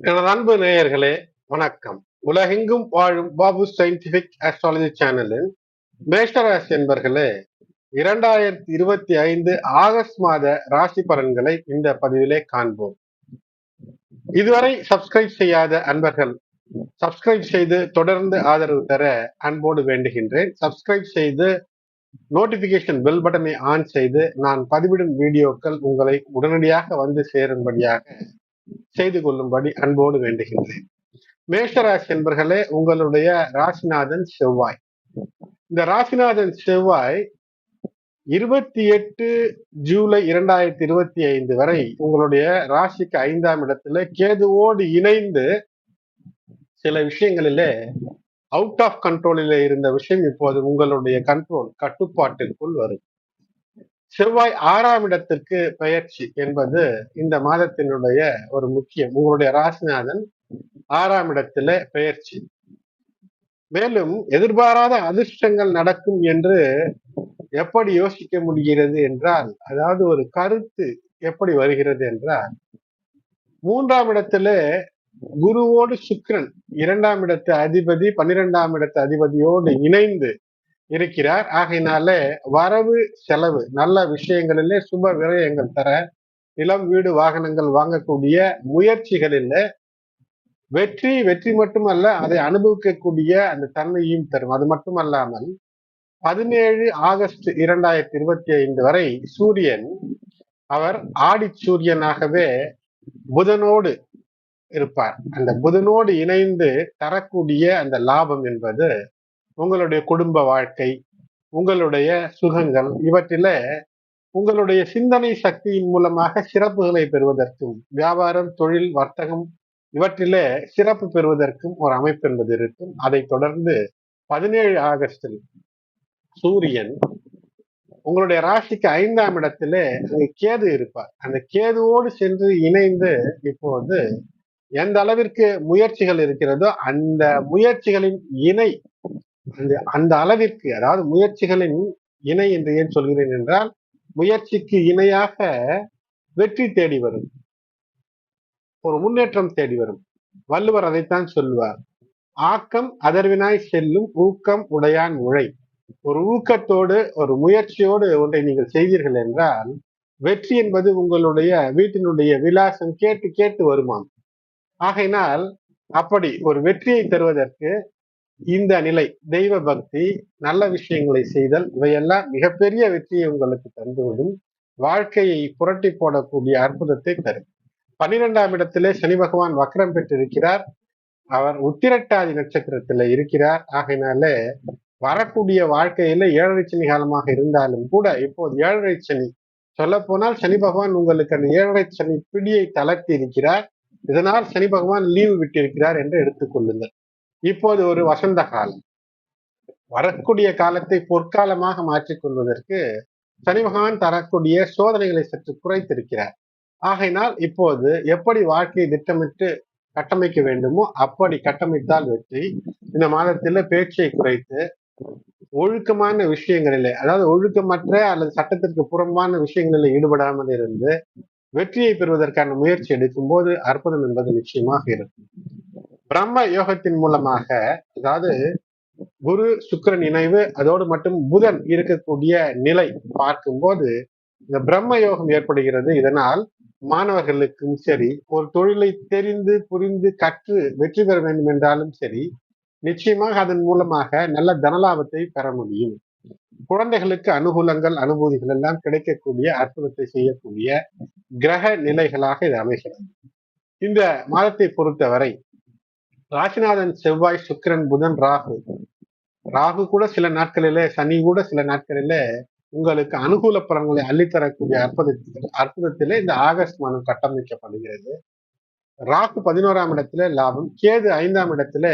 எனது அன்பு நேயர்களே வணக்கம். உலகெங்கும் வாழும் பாபு சயின்டிபிக் ஆஸ்ட்ராலஜி சேனலின் மேஷராசி என்பர்களே இரண்டாயிரத்தி இருபத்தி ஐந்து ஆகஸ்ட் மாத ராசி பலன்களை இந்த பதிவிலே காண்போம். இதுவரை சப்ஸ்கிரைப் செய்யாத அன்பர்கள் சப்ஸ்கிரைப் செய்து தொடர்ந்து ஆதரவு தர அன்போடு வேண்டுகின்றேன். சப்ஸ்கிரைப் செய்து நோட்டிபிகேஷன் பெல் பட்டனை ஆன் செய்து நான் பதிவிடும் வீடியோக்கள் உங்களை உடனடியாக வந்து சேரும்படியாக செய்து கொள்ளும்படி அன்போடு வேண்டுகின்றேன். மேஷராசி என்பர்களே உங்களுடைய ராசிநாதன் செவ்வாய். இந்த ராசிநாதன் செவ்வாய் இருபத்தி எட்டு ஜூலை இரண்டாயிரத்தி இருபத்தி ஐந்து வரை உங்களுடைய ராசிக்கு ஐந்தாம் இடத்துல கேதுவோடு இணைந்து சில விஷயங்களிலே அவுட் ஆஃப் கண்ட்ரோலில் இருந்த விஷயம் இப்போது உங்களுடைய கண்ட்ரோல் கட்டுப்பாட்டிற்குள் வரும். செவ்வாய் ஆறாம் இடத்திற்கு பெயர்ச்சி என்பது இந்த மாதத்தினுடைய ஒரு முக்கியம். உங்களுடைய ராசிநாதன் ஆறாம் இடத்துல பெயர்ச்சி மேலும் எதிர்பாராத அதிர்ஷ்டங்கள் நடக்கும் என்று எப்படி யோசிக்க முடிகிறது என்றால் அதாவது ஒரு கருத்து எப்படி வருகிறது என்றால் மூன்றாம் இடத்துல குருவோடு சுக்ரன் இரண்டாம் இடத்து அதிபதி பன்னிரெண்டாம் இடத்து அதிபதியோடு இணைந்து இருக்கிறார். ஆகையினால வரவு செலவு நல்ல விஷயங்களிலே சுப விரயங்கள் தர நிலம் வீடு வாகனங்கள் வாங்கக்கூடிய முயற்சிகளில் வெற்றி வெற்றி மட்டுமல்ல அதை அனுபவிக்கக்கூடிய அந்த தன்மையும் தரும். அது மட்டுமல்லாமல் பதினேழு ஆகஸ்ட் இரண்டாயிரத்தி இருபத்தி ஐந்து வரை சூரியன் அவர் ஆடி சூரியனாகவே புதனோடு இருப்பார். அந்த புதனோடு இணைந்து தரக்கூடிய அந்த லாபம் என்பது உங்களுடைய குடும்ப வாழ்க்கை உங்களுடைய சுகங்கள் இவற்றில உங்களுடைய சிந்தனை சக்தியின் மூலமாக சிறப்புகளை பெறுவதற்கும் வியாபாரம் தொழில் வர்த்தகம் இவற்றிலே சிறப்பு பெறுவதற்கும் ஒரு அமைப்பு என்பது இருக்கும். அதை தொடர்ந்து பதினேழு ஆகஸ்டில் சூரியன் உங்களுடைய ராசிக்கு ஐந்தாம் இடத்திலே கேது இருப்பார். அந்த கேதுவோடு சென்று இணைந்து இப்போது எந்த அளவிற்கு முயற்சிகள் இருக்கிறதோ அந்த முயற்சிகளின் இணை அந்த அந்த அளவிற்கு அதாவது முயற்சிகளின் இணை என்று ஏன் சொல்கிறேன் என்றால் முயற்சிக்கு இணையாக வெற்றி தேடி வரும். ஒரு முன்னேற்றம் தேடி வரும். வள்ளுவர் அதைத்தான் சொல்லுவார். ஆக்கம் அதர்வினாய் செல்லும் ஊக்கம் உடையான் உழை. ஒரு ஊக்கத்தோடு ஒரு முயற்சியோடு ஒன்றை நீங்கள் செய்தீர்கள் என்றால் வெற்றி என்பது உங்களுடைய வீட்டினுடைய விலாசம் கேட்டு கேட்டு வருமாம். ஆகையினால் அப்படி ஒரு வெற்றியை தருவதற்கு இந்த நிலை தெய்வ பக்தி நல்ல விஷயங்களை செய்தல் இவையெல்லாம் மிகப்பெரிய வெற்றியை உங்களுக்கு தந்துவிடும். வாழ்க்கையை புரட்டி போடக்கூடிய அற்புதத்தை தரும். பன்னிரெண்டாம் இடத்திலே சனி பகவான் வக்கரம் பெற்றிருக்கிறார். அவர் உத்திரட்டாதி நட்சத்திரத்துல இருக்கிறார். ஆகையினால வரக்கூடிய வாழ்க்கையில ஏழரை சனி காலமாக இருந்தாலும் கூட இப்போது ஏழரை சனி சொல்ல போனால் சனி பகவான் உங்களுக்கு அந்த ஏழரை சனி பிடியை தளர்த்தி இருக்கிறார். இதனால் சனி பகவான் லீவு விட்டிருக்கிறார் என்று எடுத்துக்கொள்ளுங்கள் இப்போது ஒரு வசந்த காலம். வரக்கூடிய காலத்தை பொற்காலமாக மாற்றிக்கொள்வதற்கு சனி பகவான் தரக்கூடிய சோதனைகளை சற்று குறைத்திருக்கிறார். ஆகையினால் இப்போது எப்படி வாழ்க்கையை திட்டமிட்டு கட்டமைக்க வேண்டுமோ அப்படி கட்டமைத்தால் வெற்றி. இந்த மாதத்தில் பேச்சை குறைத்து ஒழுக்கமான விஷயங்களிலே அதாவது ஒழுக்கமற்ற அல்லது சட்டத்திற்கு புறம்பான விஷயங்களில் ஈடுபடாமல் இருந்து வெற்றியை பெறுவதற்கான முயற்சி எடுக்கும் போது அற்புதம் என்பது நிச்சயமாக இருக்கும். பிரம்ம யோகத்தின் மூலமாக அதாவது குரு சுக்கரன் இணைவு அதோடு மட்டும் புதன் இருக்கக்கூடிய நிலை பார்க்கும்போது இந்த பிரம்ம யோகம் ஏற்படுகிறது. இதனால் மாணவர்களுக்கும் சரி ஒரு தொழிலை தெரிந்து புரிந்து கற்று வெற்றி பெற வேண்டும் என்றாலும் சரி நிச்சயமாக அதன் மூலமாக நல்ல தனலாபத்தை பெற முடியும். குழந்தைகளுக்கு அனுகூலங்கள் அனுபூதிகள் எல்லாம் கிடைக்கக்கூடிய அற்புதத்தை செய்யக்கூடிய கிரக நிலைகளாக இது அமைகிறது. இந்த மாதத்தை பொறுத்தவரை ராசிநாதன் செவ்வாய் சுக்கிரன் புதன் ராகு. ராகு கூட சில நாட்களில சனி கூட சில நாட்களில உங்களுக்கு அனுகூல பலன்களை அள்ளித்தரக்கூடிய அற்புதத்தில் அற்புதத்திலே இந்த ஆகஸ்ட் மாதம் கட்டமைக்கப்படுகிறது. ராகு பதினோராம் இடத்துல லாபம் கேது ஐந்தாம் இடத்துல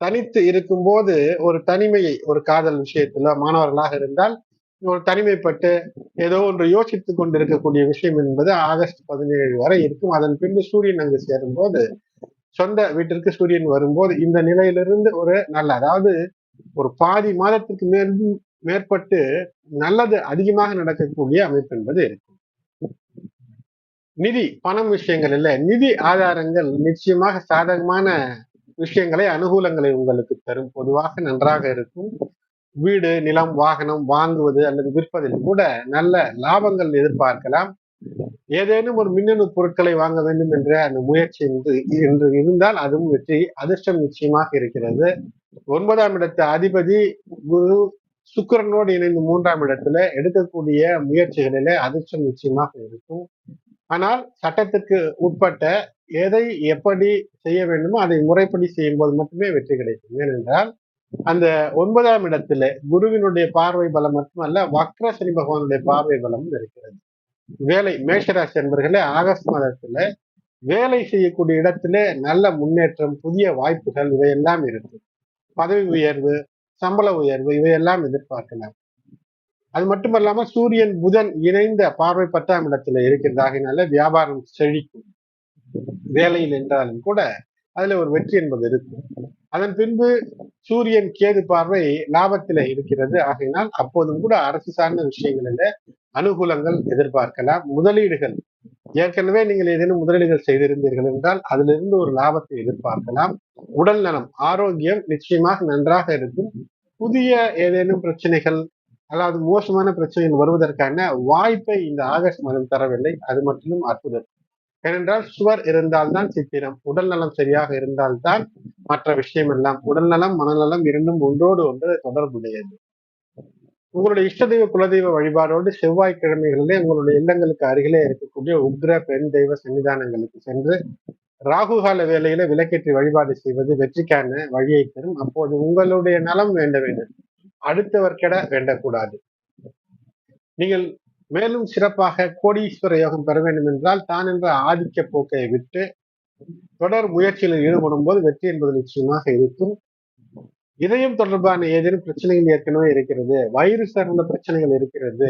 தனித்து இருக்கும்போது ஒரு தனிமையை ஒரு காதல் விஷயத்துல மாணவர்களாக இருந்தால் ஒரு தனிமைப்பட்டு ஏதோ ஒன்று யோசித்துக் கொண்டிருக்கக்கூடிய விஷயம் என்பது ஆகஸ்ட் பதினேழு வரை இருக்கும். அதன் பின்பு சூரியன் அங்கு சேரும் போது சொந்த வீட்டிற்கு சூரியன் வரும்போது இந்த நிலையிலிருந்து ஒரு நல்ல அதாவது ஒரு பாதி மாதத்துக்கு மேல் மேற்பட்டு நல்லது அதிகமாக நடக்கக்கூடிய அமைப்பு என்பது இருக்கும். நிதி பணம் விஷயங்கள் இல்ல. நிதி ஆதாரங்கள் நிச்சயமாக சாதகமான விஷயங்களை அனுகூலங்களை உங்களுக்கு தரும். பொதுவாக நன்றாக இருக்கும். வீடு நிலம் வாகனம் வாங்குவது அல்லது விற்பதில் கூட நல்ல லாபங்கள் எதிர்பார்க்கலாம். ஏதேனும் ஒரு மின்னணு பொருட்களை வாங்க வேண்டும் என்ற அந்த முயற்சி என்று இருந்தால் அதுவும் வெற்றி அதிர்ஷ்டம் நிச்சயமாக இருக்கிறது. ஒன்பதாம் இடத்து அதிபதி குரு சுக்கரனோடு இணைந்து மூன்றாம் இடத்துல எடுக்கக்கூடிய முயற்சிகளில அதிர்ஷ்டம் நிச்சயமாக இருக்கும். ஆனால் சட்டத்துக்கு உட்பட்ட எதை எப்படி செய்ய வேண்டுமோ அதை முறைப்படி செய்யும் போது மட்டுமே வெற்றி கிடைக்கும். ஏனென்றால் அந்த ஒன்பதாம் இடத்துல குருவினுடைய பார்வை பலம் மட்டுமல்ல வக்ர சனி பகவானுடைய பார்வை பலமும் இருக்கிறது. வேலை மேஷராசி என்பர்களே ஆகஸ்ட் மாதத்துல வேலை செய்யக்கூடிய இடத்துல நல்ல முன்னேற்றம் புதிய வாய்ப்புகள் இவையெல்லாம் இருக்கு. பதவி உயர்வு சம்பள உயர்வு இவையெல்லாம் எதிர்பார்க்கலாம். அது மட்டுமல்லாம சூரியன் புதன் இணைந்த பார்வை பத்தாம் இடத்துல இருக்கிறதாகினால வியாபாரம் செழிக்கும். வேலையில் என்றாலும் கூட அதுல ஒரு வெற்றி என்பது இருக்கும் அதன் பின்பு சூரியன் கேது பார்வை லாபத்தில இருக்கிறது. ஆகையினால் அப்போதும் கூட அரசு சார்ந்த விஷயங்களில அனுகூலங்கள் எதிர்பார்க்கலாம். முதலீடுகள். ஏற்கனவே நீங்கள் ஏதேனும் முதலீடுகள் செய்திருந்தீர்கள் என்றால் அதிலிருந்து ஒரு லாபத்தை எதிர்பார்க்கலாம். உடல் நலம் ஆரோக்கியம் நிச்சயமாக நன்றாக இருக்கும். புதிய ஏதேனும் பிரச்சனைகள் அதாவது மோசமான பிரச்சனைகள் வருவதற்கான வாய்ப்பை இந்த ஆகஸ்ட் மாதம் தரவில்லை. அது மட்டும் அற்புதம். ஏனென்றால் சுவர் இருந்தால்தான் சித்திரம். உடல் நலம் சரியாக இருந்தால்தான் மற்ற விஷயம் எல்லாம் உடல் நலம் மனநலம் இரண்டும் ஒன்றோடு ஒன்று தொடர்புடையது. உங்களுடைய இஷ்ட தெய்வ குலதெய்வ வழிபாடோடு செவ்வாய்க்கிழமைகளிலே உங்களுடைய இல்லங்களுக்கு அருகிலே இருக்கக்கூடிய உக்ர பெண் தெய்வ சன்னிதானங்களுக்கு சென்று ராகுகால வேலையில விளக்கேற்றி வழிபாடு செய்வது வெற்றிக்கான வழியை தரும். அப்போது உங்களுடைய நலம் வேண்ட வேண்டும். அடுத்தவர் கெட வேண்டக்கூடாது. நீங்கள் மேலும் சிறப்பாக கோடீஸ்வர யோகம் பெற வேண்டும் என்றால் தான் என்ற ஆதிக்க போக்கை விட்டு தொடர் முயற்சியில் ஈடுபடும் போது வெற்றி என்பது நிச்சயமாக இருக்கும். இதயம் தொடர்பான ஏதேனும் பிரச்சனைகள் ஏற்கனவே இருக்கிறது வயிறு சார்ந்த பிரச்சனைகள் இருக்கிறது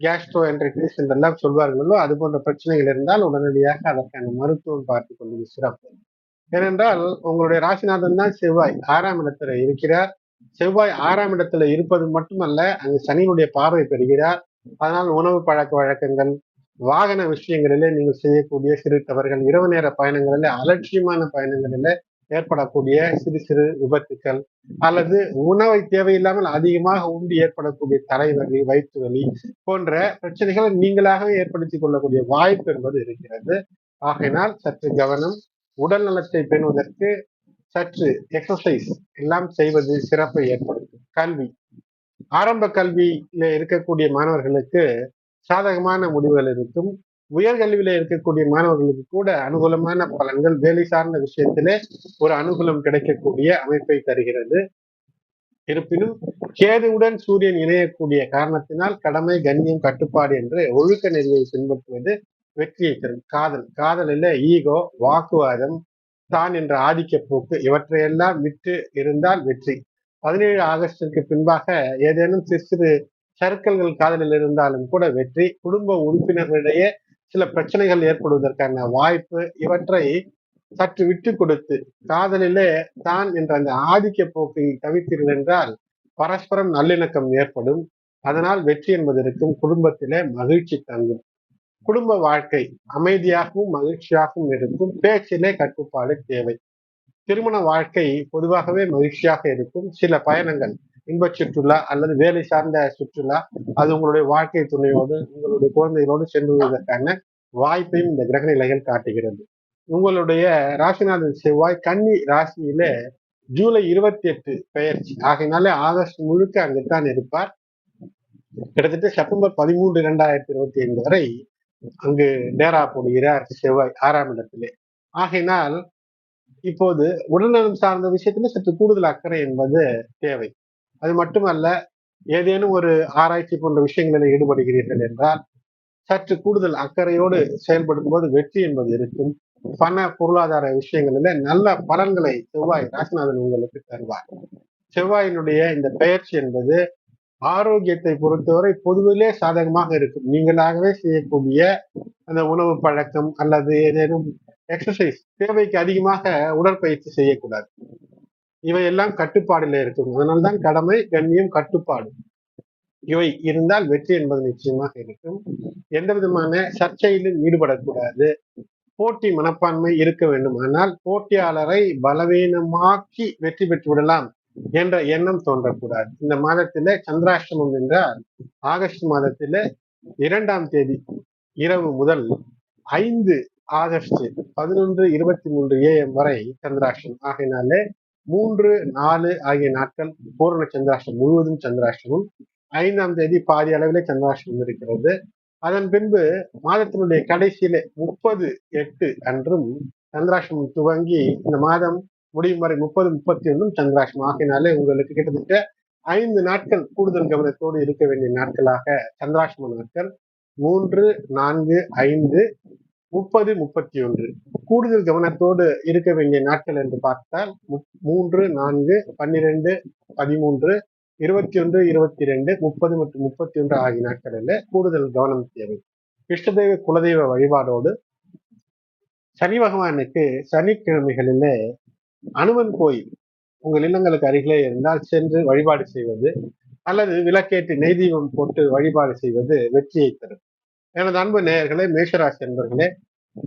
கேஸ்ட்ரோ என்ட்ரைட்டிஸ் இதெல்லாம் சொல்வார்களோ அது போன்ற பிரச்சனைகள் இருந்தால் உடனடியாக அதற்கான மருத்துவம் பார்த்து கொள்வது சிறப்பு. ஏனென்றால் உங்களுடைய ராசிநாதன் தான் செவ்வாய் ஆறாம் இடத்துல இருக்கிறார். செவ்வாய் ஆறாம் இடத்துல இருப்பது மட்டுமல்ல அங்கு சனியினுடைய பார்வை பெறுகிறார். அதனால் உணவு பழக்க வழக்கங்கள் வாகன விஷயங்களிலே நீங்கள் செய்யக்கூடிய சிறு தவறுகள் இரவு நேர பயணங்களில் அலட்சியமான பயணங்களில ஏற்படக்கூடிய சிறு சிறு விபத்துக்கள் அல்லது உணவை தேவையில்லாமல் அதிகமாக உண்டு ஏற்படக்கூடிய தலைவலி வயிற்று வலி போன்ற பிரச்சனைகளை நீங்களாகவே ஏற்படுத்திக் கொள்ளக்கூடிய வாய்ப்பு என்பது இருக்கிறது. ஆகையினால் சற்று கவனம் உடல் நலத்தை பெறுவதற்கு சற்று எக்ஸசைஸ் எல்லாம் செய்வது சிறப்பை ஏற்படுத்தும். கல்வி. ஆரம்ப கல்வியில இருக்கக்கூடிய மாணவர்களுக்கு சாதகமான முடிவுகள் இருக்கும். உயர்கல்வியில இருக்கக்கூடிய மாணவர்களுக்கு கூட அனுகூலமான பலன்கள் வேலை சார்ந்த விஷயத்திலே ஒரு அனுகூலம் கிடைக்கக்கூடிய அமைப்பை தருகிறது. இருப்பினும் கேதுவுடன் சூரியன் இணையக்கூடிய காரணத்தினால் கடமை கண்ணியம் கட்டுப்பாடு என்று ஒழுக்க நெறியை பின்பற்றுவது வெற்றியை தரும். காதல். காதலில் ஈகோ வாக்குவாதம் தான் என்ற ஆதிக்க போக்கு இவற்றையெல்லாம் விட்டு இருந்தால் வெற்றி. பதினேழு ஆகஸ்டிற்கு பின்பாக ஏதேனும் சிறு சிறு சர்க்கல்கள் காதலில் இருந்தாலும் கூட வெற்றி. குடும்ப உறுப்பினர்களிடையே சில பிரச்சனைகள் ஏற்படுவதற்கான வாய்ப்பு இவற்றை சற்று விட்டு கொடுத்து காதலிலே தான் என்ற அந்த ஆதிக்க போக்கை தவித்தீர்கள் என்றால் பரஸ்பரம் நல்லிணக்கம் ஏற்படும். அதனால் வெற்றி என்பது இருக்கும். குடும்பத்திலே மகிழ்ச்சி தங்கும். குடும்ப வாழ்க்கை அமைதியாகவும் மகிழ்ச்சியாகவும் இருக்கும். பேச்சிலே கட்டுப்பாடு தேவை. திருமண வாழ்க்கை பொதுவாகவே மகிழ்ச்சியாக இருக்கும். சில பயணங்கள் இன்ப சுற்றுலா அல்லது வேலை சார்ந்த சுற்றுலா அது உங்களுடைய வாழ்க்கை துணையோடு உங்களுடைய குழந்தைகளோடு சென்றுவதற்கான வாய்ப்பையும் இந்த கிரக நிலைகள் காட்டுகிறது. உங்களுடைய ராசிநாதன் செவ்வாய் கன்னி ராசியில ஜூலை இருபத்தி எட்டு பெயர்ச்சி. ஆகையினாலே ஆகஸ்ட் முழுக்க அங்குத்தான் இருப்பார். கிட்டத்தட்ட செப்டம்பர் பதிமூன்று இரண்டாயிரத்தி இருபத்தி ஐந்து வரை அங்கு டேரா போடுகிறார் செவ்வாய் ஆறாம் இடத்திலே. ஆகையினால் இப்போது உடல்நலம் சார்ந்த விஷயத்துல சற்று கூடுதல் அக்கறை என்பது தேவை. அது மட்டுமல்ல ஏதேனும் ஒரு ஆராய்ச்சி போன்ற விஷயங்களில் ஈடுபடுகிறீர்கள் என்றால் சற்று கூடுதல் அக்கறையோடு செயல்படும் போது வெற்றி என்பது இருக்கும். பண பொருளாதார விஷயங்களில நல்ல பலன்களை செவ்வாய் ராசிநாதன் உங்களுக்கு தருவார். செவ்வாயினுடைய இந்த பெயர்ச்சி என்பது ஆரோக்கியத்தை பொறுத்தவரை பொதுவிலே சாதகமாக இருக்கும். நீங்களாகவே செய்யக்கூடிய அந்த உணவு பழக்கம் அல்லது ஏதேனும் எக்ஸசைஸ் தேவைக்கு அதிகமாக உடற்பயிற்சி செய்யக்கூடாது. இவையெல்லாம் கட்டுப்பாடுல இருக்கும். அதனால்தான் கடமை கண்ணியம் கட்டுப்பாடு. இவை இருந்தால் வெற்றி என்பது நிச்சயமாக இருக்கும். எந்த விதமான சர்ச்சையிலும் ஈடுபடக்கூடாது. போட்டி மனப்பான்மை இருக்க வேண்டும். ஆனால் போட்டியாளரை பலவீனமாக்கி வெற்றி பெற்று விடலாம் என்ற எண்ணம் தோன்றக்கூடாது. இந்த மாதத்தில சந்திராஷ்டமம் என்றால் ஆகஸ்ட் மாதத்தில இரண்டாம் தேதி இரவு முதல் ஐந்து ஆகஸ்ட் பதினொன்று இருபத்தி மூன்று ஏஎம் வரை சந்திராஷ்டம் ஆகையினாலே மூன்று நாலு ஆகிய நாட்கள் பூரண சந்திராஷ்டம் முழுவதும் சந்திராஷ்டமும். ஐந்தாம் தேதி பாதி அளவில் சந்திராஷ்டம் இருக்கிறது. அதன் பின்பு மாதத்தினுடைய கடைசியிலே முப்பது எட்டு அன்றும் சந்திராஷ்டமம் துவங்கி இந்த மாதம் முடியும் வரை முப்பது முப்பத்தி ஒன்றும் சந்திராஷ்டம் ஆகினாலே உங்களுக்கு கிட்டத்தட்ட ஐந்து நாட்கள் கூடுதல் கவனத்தோடு இருக்க வேண்டிய நாட்களாக சந்திராஷ்டம நாட்கள். மூன்று நான்கு ஐந்து முப்பது முப்பத்தி ஒன்று. கூடுதல் கவனத்தோடு இருக்க வேண்டிய நாட்கள் என்று பார்த்தால் மூன்று நான்கு பன்னிரெண்டு பதிமூன்று இருபத்தி ஒன்று இருபத்தி ரெண்டு முப்பது மற்றும் முப்பத்தி ஒன்று ஆகிய நாட்களில் கூடுதல் கவனம் தேவை. இஷ்டதெய்வ குலதெய்வ வழிபாடோடு சனி பகவானுக்கு சனிக்கிழமைகளிலே அனுமன் கோயில் உங்கள் இல்லங்களுக்கு அருகிலே இருந்தால் சென்று வழிபாடு செய்வது அல்லது விளக்கேற்றி நெய் தீபம் போட்டு வழிபாடு செய்வது வெற்றியை தரும். எனது அன்பு நேயர்களே மேஷராசி என்பர்களே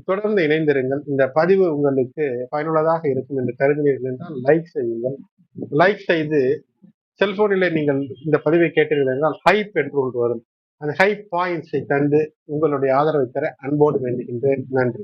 தொடர்ந்து இணைந்திருங்கள். இந்த பதிவு உங்களுக்கு பயனுள்ளதாக இருக்கும் என்று கருதினீர்கள் என்றால் லைக் செய்யுங்கள். லைக் செய்து செல்போனில் நீங்கள் இந்த பதிவை கேட்டீர்கள் என்றால் ஹைப் என்று ஒன்று வரும். அந்த ஹை பாயிண்ட்ஸை தந்து உங்களுடைய ஆதரவை தர அன்போடு வேண்டுகின்றேன். நன்றி.